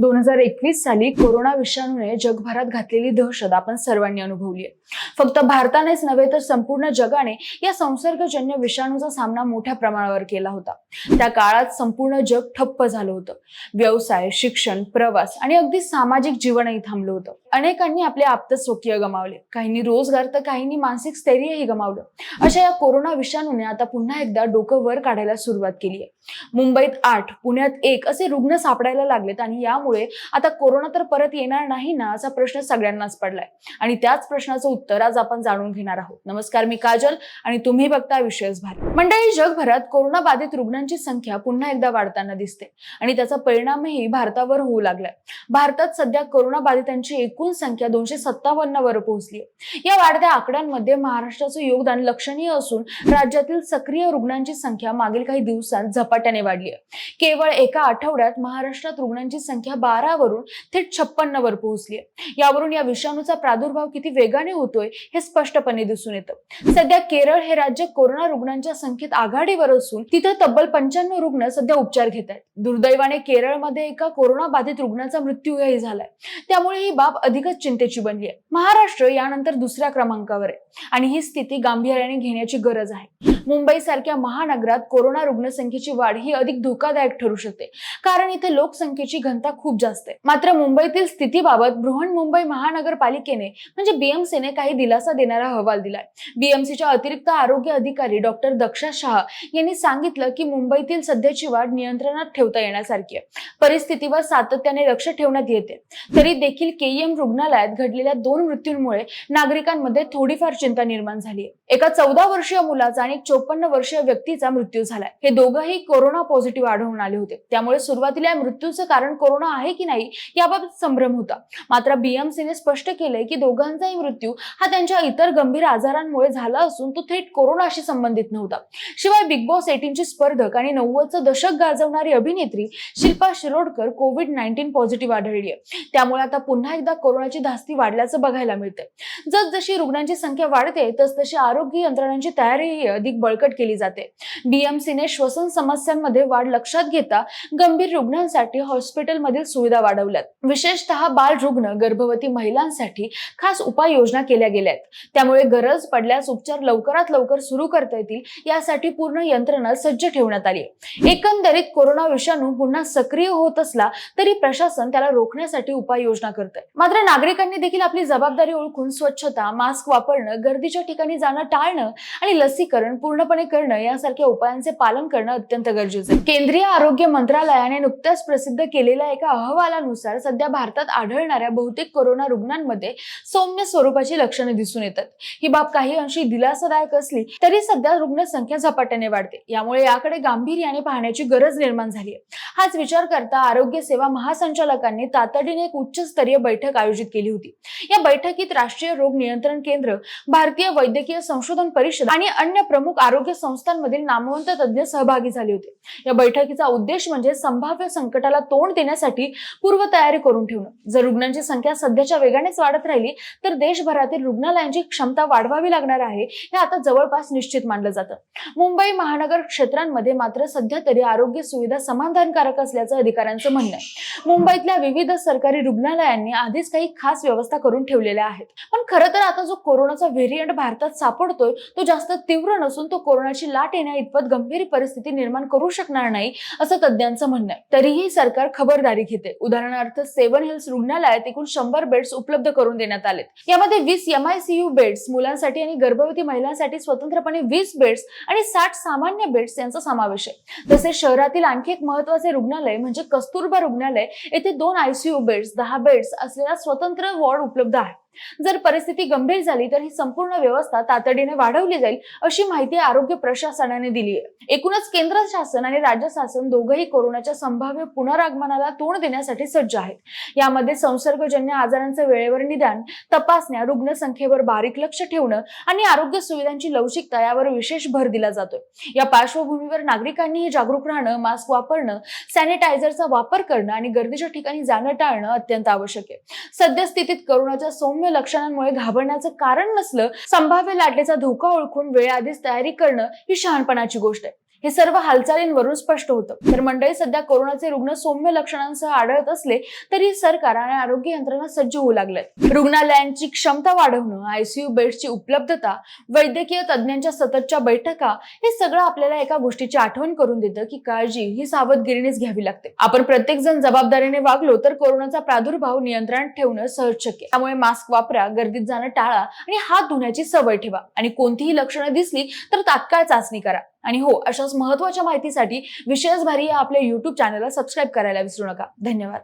दोन हजार एकवीस साली कोरोना विषाणूने जगभरात घातलेली दहशत आपण सर्वांनी अनुभवली आहे. फक्त भारतानेच नव्हे तर संपूर्ण जगाने या संसर्गजन्य विषाणूचा सामना मोठ्या प्रमाणावर केला होता. त्या काळात संपूर्ण जग ठप्प झालं होतं. व्यवसाय शिक्षण प्रवास आणि अगदी सामाजिक जीवनही थांबलं होतं. अनेकांनी आपले आप्तस्वकीय गमावले. काहींनी रोजगार तर काहींनी मानसिक स्थैर्यही गमावलं. अशा या कोरोना विषाणूने आता पुन्हा एकदा डोकं वर काढायला सुरुवात केली आहे. मुंबईत आठ पुण्यात एक असे रुग्ण सापडायला लागलेत आणि या यामुळे आता कोरोना तर परत येणार नाही ना असा प्रश्न सगळ्यांनाच पडलाय. आणि त्याच प्रश्नाचं उत्तर आज आपण जाणून घेणार आहोत. नमस्कार मी काजल आणि तुम्ही बघता विशेष भारत. मंडळी जगभरात कोरोना बाधित रुग्णांची संख्या पुन्हा एकदा वाढताना दिसते. आणि त्याचा परिणामही भारतावर होऊ लागलाय. भारतात सध्या कोरोना बाधितांची एकूण संख्या दोनशे सत्तावन्न वर पोहोचली या वाढत्या आकड्यांमध्ये महाराष्ट्राचं योगदान लक्षणीय असून राज्यातील सक्रिय रुग्णांची संख्या मागील काही दिवसांत झपाट्याने वाढली आहे केवळ एका आठवड्यात महाराष्ट्रात रुग्णांची संख्या बारा वरून थेट छप्पन्न वर पोहोचली आहे. यावरून या विषाणूचा प्रादुर्भाव किती वेगाने होतोय हे स्पष्टपणे दिसून येतं. सध्या केरळ हे राज्य कोरोना रुग्णांच्या संख्येत आघाडीवर असून तिथं तब्बल पंच्याण्णव रुग्ण सध्या उपचार घेत आहेत. दुर्दैवाने केरळमध्ये एका कोरोना बाधित रुग्णाचा मृत्यूही झालाय. त्यामुळे ही बाब अधिकच चिंतेची बनली आहे. महाराष्ट्र यानंतर दुसऱ्या क्रमांकावर आहे आणि ही स्थिती गांभीर्याने घेण्याची गरज आहे. मुंबई सारख्या महानगरात कोरोना रुग्णसंख्येची वाढ ही अधिक धोकादायक ठरू शकते. कारण इथे लोकसंख्येची घनता खूप खूप जास्त आहे. मात्र मुंबईतील स्थितीबाबत बृहन्मुंबई महानगरपालिकेने म्हणजे बीएमसीने काही दिलासा देणारा अहवाल दिलाय. बीएमसीच्या अतिरिक्त आरोग्य अधिकारी डॉक्टर दक्षा शाह यांनी सांगितलं की मुंबईतील सध्याची वाढ नियंत्रणात ठेवता येण्यासारखी आहे. परिस्थितीवर सातत्याने लक्ष ठेवण्यात येते. तरी देखील केईएम रुग्णालयात घडलेल्या दोन मृत्यूंमुळे नागरिकांमध्ये थोडीफार चिंता निर्माण झाली आहे. एका चौदा वर्षीय मुलाचा आणि चोपन्न वर्षीय व्यक्तीचा मृत्यू झालाय. हे दोघंही कोरोना पॉझिटिव्ह आढळून आले होते. त्यामुळे सुरुवातीला या मृत्यूचं कारण कोरोना आहे की नाही याबाबत संभ्रम होता. मात्र बीएमसीने स्पष्ट केलंय की दोघांचाही मृत्यू हा त्यांच्या इतर गंभीर आजारांमुळे झाला असून तो थेट कोरोनाशी संबंधित नव्हता. शिवाय बिग बॉस एटीनची स्पर्धक आणि नव्वदचं दशक गाजवणारी अभिनेत्री Shilpa Shirodkar COVID nineteen positive आढळली आहे. त्यामुळे आता पुन्हा एकदा कोरोनाची धास्ती वाढल्याचं बघायला मिळतंय. जसजशी रुग्णांची संख्या वाढते तसतशी आरोग्य यंत्रणांची तयारीही अधिक बळकट केली जाते. बीएमसीने श्वसन समस्यांमध्ये वाढ लक्षात घेता गंभीर रुग्णांसाठी हॉस्पिटलमधील सुविधा वाढवल्यात. विशेषतः बाल रुग्ण गर्भवती महिलांसाठी खास उपाययोजना केल्या गेल्या आहेत त्यामुळे गरज पडल्यास उपचार लवकरात लवकर सुरू करता येतील यासाठी पूर्ण यंत्रणा सज्ज ठेवण्यात आली आहे. एकंदरीत कोरोना विषाणू पुन्हा सक्रिय होत असला तरी प्रशासन त्याला रोखण्यासाठी उपाययोजना करत आहे मात्र नागरिकांनी देखील आपली जबाबदारी ओळखून स्वच्छता मास्क वापरणं गर्दीच्या ठिकाणी जाणं टाळणं आणि लसीकरण पूर्णपणे करणं यासारख्या उपायांचे पालन करणं अत्यंत गरजेचं आहे. केंद्रीय आरोग्य मंत्रालयाने नुकत्याच प्रसिद्ध केलेल्या एका अहवालानुसार सध्या भारतात आढळणाऱ्या बहुतेक कोरोना रुग्णांमध्ये सौम्य स्वरूपाची लक्षणे दिसून येतात. ही बाब काही अंशी दिलासादायक असली तरी सध्या रुग्णसंख्या झपाट्याने वाढते. यामुळे याकडे गांभीर्याने पाहण्याची गरज निर्माण झाली आहे. हाच विचार करता आरोग्य सेवा महासंचालकांनी तातडीने एक उच्चस्तरीय बैठक आयोजित केली होती. या बैठकीत राष्ट्रीय रोग नियंत्रण केंद्र भारतीय वैद्यकीय संशोधन परिषद आणि अन्य प्रमुख आरोग्य संस्थांमधील नामवंत तज्ज्ञ सहभागी झाले होते. या बैठकीचा उद्देश म्हणजे संभाव्य संकटाला तोंड देण्यासाठी पूर्वतयारी करून ठेवणं. जर रुग्णांची संख्या सध्याच्या वेगानेच वाढत राहिली तर देशभरातील रुग्णालयांची क्षमता वाढवावी लागणार आहे हे आता जवळपास निश्चित मानलं जातं. मुंबई महानगर क्षेत्रांमध्ये मात्र सध्या तरी आरोग्य सुविधा समाधानकारक असल्याचं अधिकाऱ्यांचं म्हणणं आहे. मुंबईतल्या विविध सरकारी रुग्णालयांनी आधीच काही खास व्यवस्था करून ठेवलेल्या आहेत. पण खरं तर आता जो कोरोनाचा व्हेरियंट भारतात सापडतोय तो जास्त तीव्र नसून तो कोरोनाची लाट येण्या इतपत गंभीर परिस्थिती निर्माण करू शकणार नाही असं तज्ज्ञांचं म्हणणं आहे. तरीही सरकार खबरदारी घेते. उदाहरणार्थ सेवन हिल्स रुग्णालयात एकूण शंभर बेड्स उपलब्ध करून देण्यात आलेत. यामध्ये वीस एमआयसीयू बेड्स मुलांसाठी आणि गर्भवती महिलांसाठी स्वतंत्रपणे वीस बेड्स आणि साठ सामान्य बेड्स यांचा समावेश आहे. तसेच शहरातील आणखी एक महत्त्वाचे रुग्णालय म्हणजे कस्तुरबा रुग्णालय येथे दोन आयसीयू बेड्स दहा बेड्स असलेला स्वतंत्र वॉर्ड उपलब्ध आहे. जर परिस्थिती गंभीर झाली तर ही संपूर्ण व्यवस्था तातडीने वाढवली जाईल अशी माहिती आरोग्य प्रशासनाने दिली आहे. एकूणच केंद्र शासन आणि राज्य शासन दोघंही कोरोनाच्या संभाव्य पुनरागमनाला तोंड देण्यासाठी सज्ज आहेत. यामध्ये संसर्गजन्य आजारांचं वेळेवर निदान तपासण्या रुग्णसंख्येवर बारीक लक्ष ठेवणं आणि आरोग्य सुविधांची लवचिकता यावर विशेष भर दिला जातोय. या पार्श्वभूमीवर नागरिकांनीही जागरूक राहणं मास्क वापरणं सॅनिटायझरचा वापर करणं आणि गर्दीच्या ठिकाणी जाणं टाळणं अत्यंत आवश्यक आहे. सद्यस्थितीत कोरोनाच्या सौम्य लक्षणांमुळे घाबरण्याचं कारण नसलं संभाव्य लाटेचा धोका ओळखून वेळेआधीच तयारी करणं ही शहाणपणाची गोष्ट आहे. हे सर्व हालचालींवरून स्पष्ट होतं. तर मंडळी सध्या कोरोनाचे रुग्ण सौम्य लक्षणांसह आढळत असले तरी सरकार आणि आरोग्य यंत्रणा सज्ज होऊ लागल्यात. रुग्णालयांची क्षमता वाढवणं आयसीयू बेड्सची उपलब्धता वैद्यकीय तज्ज्ञांच्या सततच्या बैठका हे सगळं आपल्याला एका गोष्टीची आठवण करून देतं की काळजी ही सावधगिरीनेच घ्यावी लागते. आपण प्रत्येक जण जबाबदारीने वागलो तर कोरोनाचा प्रादुर्भाव नियंत्रणात ठेवणं सहज शक्य त्यामुळे मास्क वापरा गर्दीत जाणं टाळा आणि हात धुण्याची सवय ठेवा. आणि कोणतीही लक्षणं दिसली तर तात्काळ चाचणी करा. आणि हो अशाच महत्त्वाच्या माहितीसाठी विशेष भारी या आपल्या युट्यूब चॅनलला सबस्क्राईब करायला विसरू नका. धन्यवाद.